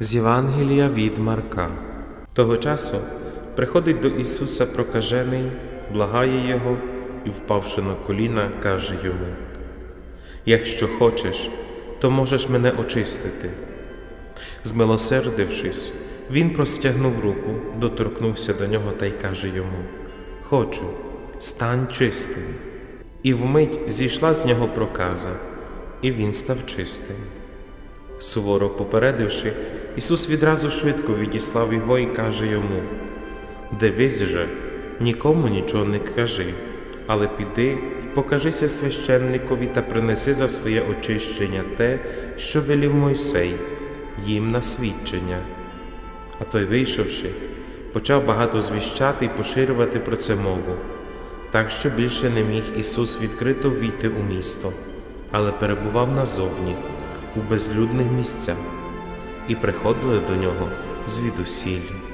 З Євангелія від Марка. Того часу приходить до Ісуса прокажений, благає Його і, впавши на коліна, каже йому: Якщо хочеш, то можеш мене очистити. Змилосердившись, він простягнув руку, доторкнувся до нього та й каже йому: Хочу, стань чистим. І вмить зійшла з нього проказа, і він став чистим. Суворо попередивши, Ісус відразу швидко відіслав його і каже йому: Дивись же, нікому нічого не кажи, але піди й покажися священникові та принеси за своє очищення те, що велів Мойсей, їм на свідчення. А той, вийшовши, почав багато звіщати і поширювати про це мову, так що більше не міг Ісус відкрито війти у місто, але перебував назовні, у безлюдних місцях, і приходили до нього звідусіль.